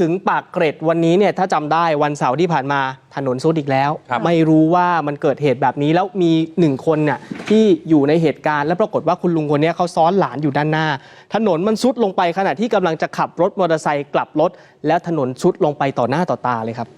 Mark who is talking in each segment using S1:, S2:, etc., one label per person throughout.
S1: ถึงปากเกร็ดวันนี้เนี่ยถ้าจำได้วันเสาร์ที่ผ่านมาถนนซุดอีกแล้ว
S2: ครับ
S1: ไม่รู้ว่ามันเกิดเหตุแบบนี้แล้วมีหนึ่งคนเนี่ยที่อยู่ในเหตุการณ์แล้วปรากฏว่าคุณลุงคนเนี้ยเขาซ้อนหลานอยู่ด้านหน้า ถนนมันซุดลงไปขณะที่กำลังจะขับรถมอเตอร์ไซค์กลับรถ แล้วถนนซุดลงไปต่อหน้าต่อตาเลยครับ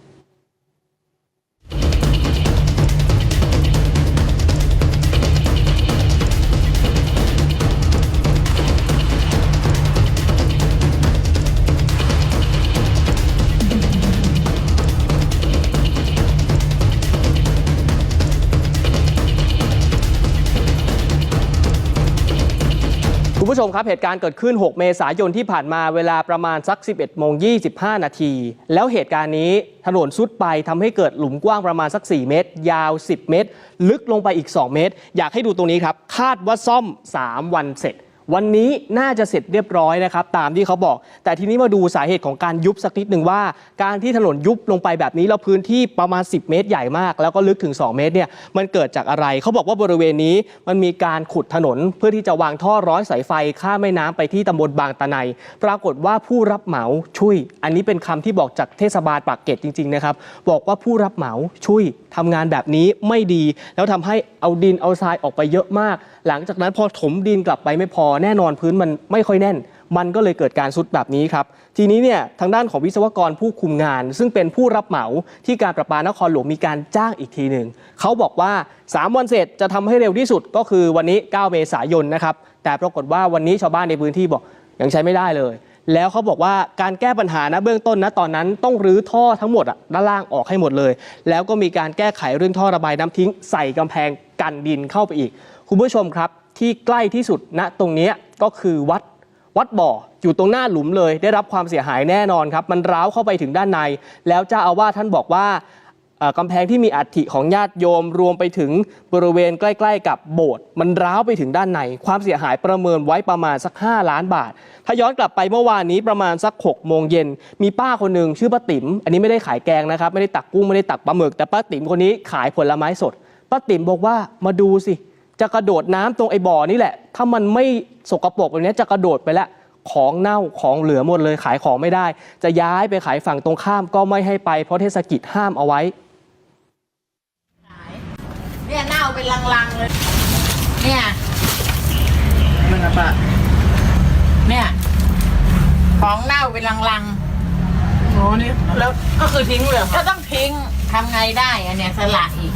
S1: ผู้ชมครับ เหตุการณ์เกิดขึ้น 6 เมษายนที่ผ่านมาเวลาประมาณสัก 11โมง25 นาที แล้วเหตุการณ์นี้ถนนซุดไปทำให้เกิดหลุมกว้างประมาณสัก 4 เมตร ยาว 10 เมตร ลึกลงไปอีก 2 เมตร อยากให้ดูตรงนี้ครับ คาดว่าซ่อม 3 วันเสร็จ วันนี้น่าจะเสร็จเรียบร้อยนะครับ ตามที่เขาบอก แต่ทีนี้มาดูสาเหตุของการยุบสักนิดหนึ่งว่า การที่ถนนยุบลงไปแบบนี้แล้วพื้นที่ประมาณ 10 เมตรใหญ่มาก แล้วก็ลึกถึง 2 เมตรเนี่ยมันเกิดจากอะไรเขาบอกว่าบริเวณนี้มันมีการขุดถนนเพื่อที่จะวางท่อร้อยสายไฟข้ามแม่น้ำไปที่ตำบลบางตะไนปรากฏว่าผู้รับเหมาช่วย อันนี้เป็นคำที่บอกจากเทศบาลปากเกร็ดจริงๆนะครับบอกว่าผู้รับเหมาช่วยทำงานแบบนี้ไม่ดี แล้วทำให้เอาดินเอาทรายออกไปเยอะมาก หลังจากนั้นพอถมดินกลับไปไม่พอแน่นอนพื้นมันไม่ค่อยแน่น มันก็เลยเกิดการซุดแบบนี้ครับ ทีนี้เนี่ยทางด้านของวิศวกรผู้คุมงาน ซึ่งเป็นผู้รับเหมาที่การประปานครหลวงมีการจ้างอีกทีหนึ่งเขาบอกว่า 3 วันเสร็จจะทำให้เร็วที่สุดก็คือวันนี้ 9 เมษายนนะครับแต่ปรากฏว่าวันนี้ชาวบ้านในพื้นที่บอกยังใช้ไม่ได้เลยแล้วเขาบอกว่าการแก้ปัญหานะเบื้องต้นนะตอนนั้นต้องรื้อท่อทั้งหมดด้านล่างออกให้หมดเลย แล้วก็มีการแก้ไขเรื่องท่อระบายน้ำทิ้ง ใส่กำแพงกันดินเข้าไปอีก คุณผู้ชมครับ ที่ใกล้ที่สุดณตรงนี้ก็คือวัดวัดบ่ออยู่ตรงหน้าหลุมเลย ได้รับความเสียหายแน่นอนครับ มันร้าวเข้าไปถึงด้านใน แล้วเจ้าอาวาสท่านบอกว่ากำแพงที่มีอัฐิของญาติโยมรวมไปถึงบริเวณใกล้ ๆ กับโบสถ์มันร้าวไปถึงด้านใน ความเสียหายประเมินไว้ประมาณสัก 5 ล้านบาท ถ้าย้อนกลับไปเมื่อวานนี้ประมาณสัก6โมงเย็นมีป้าคนหนึ่งชื่อป้าติ๋มอันนี้ไม่ได้ขายแกงนะครับ ไม่ได้ตักกุ้งไม่ได้ตักปลาหมึกแต่ป้าติ๋มคนนี้ขายผลไม้สดป้าติ๋มบอกว่ามาดูสิ จะกระโดดน้ำตรงไอ้บ่อนี่แหละ ถ้ามันไม่สกปรกแบบนี้จะกระโดดไปแล้วของเน่าของเหลือหมดเลยขายของไม่ได้ จะย้ายไปขายฝั่งตรงข้ามก็ไม่ให้ไปเพราะเทศกิจห้ามเอาไว้
S3: เนี่ยเน่าเป็นลังๆเลยเนี่ย
S2: นั่นนะป้า
S3: เนี่ยของเน่าเป็นลัง
S2: อ๋อนี่แล้วก็คือทิ้งเลยเหรอ
S3: ๆก็ต้องทิ้งทำไงได้อันเนี้ยสละอีก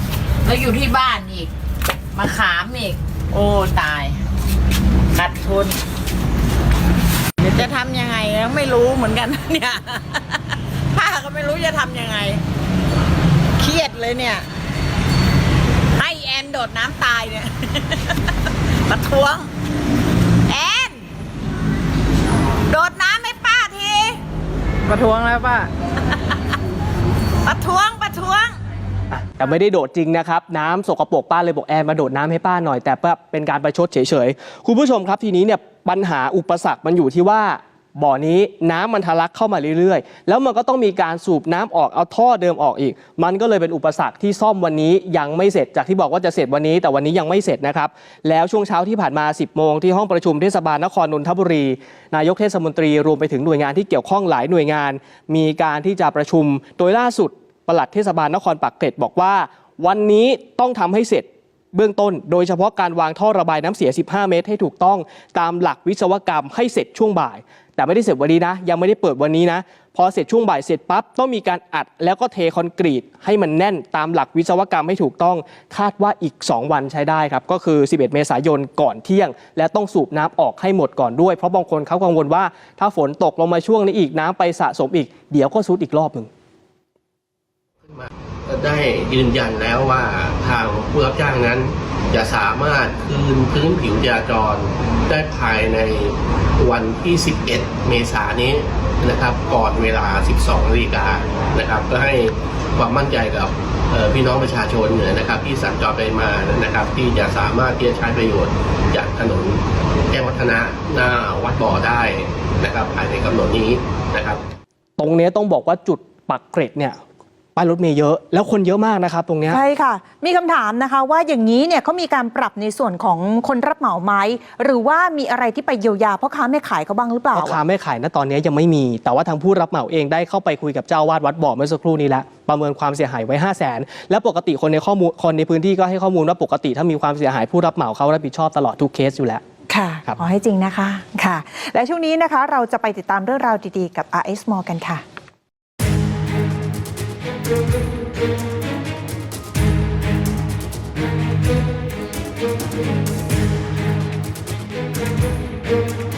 S3: แล้วอยู่ที่บ้านอีก มาขามอีก โอ้ตายขาดทุนเดี๋ยวจะทำยังไงแล้วไม่รู้เหมือนกันเนี่ยป้าก็ไม่รู้จะทำยังไง เครียดเลยเนี่ย ให้แอนโดดน้ำตายเนี่ยประท้วง แอน โดดน้ำให้ป้าที
S2: ประท้วงแล้วป้า
S3: ประท้วงประท้วง
S1: แต่ไม่ได้โดดจริงนะครับ น้ำสกปรกป้าเลยบอกแอนมาโดดน้ำให้ป้าหน่อยแต่ว่าเป็นการประชดเฉยๆ คุณผู้ชมครับทีนี้เนี่ยปัญหาอุปสรรคมันอยู่ที่ว่าบ่อนี้น้ำมันทะลักเข้ามาเรื่อยๆ แล้วมันก็ต้องมีการสูบน้ำออกเอาท่อเดิมออกอีก มันก็เลยเป็นอุปสรรคที่ซ่อมวันนี้ยังไม่เสร็จจากที่บอกว่าจะเสร็จวันนี้ แต่วันนี้ยังไม่เสร็จนะครับ แล้วช่วงเช้าที่ผ่านมา 10 โมงที่ห้องประชุมเทศบาลนครนนทบุรี นายกเทศมนตรีรวมไปถึงหน่วยงานที่เกี่ยวข้องหลายหน่วยงาน มีการที่จะประชุมโดยล่าสุด ปลัดเทศบาลนครปากเกร็ดบอกว่า วันนี้ต้องทำให้เสร็จเบื้องต้น โดยเฉพาะการวางท่อระบายน้ำเสีย 15 เมตร ให้ถูกต้องตามหลักวิศวกรรมให้เสร็จช่วงบ่าย แต่ไม่ได้เสร็จวันนี้นะ ยังไม่ได้เปิดวันนี้นะ พอเสร็จช่วงบ่ายเสร็จปั๊บต้องมีการอัดแล้วก็เทคอนกรีต ให้มันแน่นตามหลักวิศวกรรมให้ถูกต้อง คาดว่าอีก 2 วันใช้ได้ครับ ก็คือ 11 เมษายนก่อนเที่ยง และต้องสูบน้ำออกให้หมดก่อนด้วย เพราะบางคนเขากังวลว่า ถ้าฝนตกลงมาช่วงนี้อีกน้ำไปสะสมอีก เดี๋ยวก็ซุดอีกรอบหนึ่ง
S4: ได้ยืนยันแล้วว่าทางผู้รับจ้างนั้น จะสามารถคืนพื้นผิวจราจร ได้ภายในวันที่ 11 เมษายนนี้นะครับ ก่อนเวลา 12นาฬิกานะครับก็ให้ความมั่นใจกับพี่น้องประชาชนเนี่ยนะครับ ที่สัญจรไปมานะครับ ที่จะสามารถที่จะใช้ประโยชน์จากถนนแจ้งวัฒนะหน้าวัดบ่อได้นะครับ ภายในกำหนดนี้นะครับ
S1: ตรงนี้ต้องบอกว่าจุดปักเกร็ดเนี่ย ป้ายรถเมย์เยอะ แล้วคนเยอะมากนะครับตรงเนี้ย
S5: ใช่ค่ะ มีคำถามนะคะว่าอย่างนี้เนี่ยเขามีการปรับในส่วนของคนรับเหมาไหมหรือว่ามีอะไรที่ไปเยียวยาพ่อค้าแม่ขายเขาบ้างหรือเปล่า
S1: พ่อค้าไม่ขายณตอนนี้ยังไม่มี แต่ว่าทางผู้รับเหมาเองได้เข้าไปคุยกับเจ้าอาวาดวัดบ่อเมื่อสักครู่นี้แล้วประเมินความเสียหายไว้ 5 0 0แสนและปกติคนในข้อมูลคนในพื้นที่ก็ให้ข้อมูลว่าปกติถ้ามีความเสียหายผู้รับเหมาเขารับผิดชอบตลอดทุกเคสอยู่แล้ว
S5: ค่ะ
S1: ครับ
S5: ขอให้จริงนะคะ ค่ะ และช่วงนี้นะคะเราจะไปติดตามเรื่องราวดีๆ กับ RS m o กันค่ะ thank you.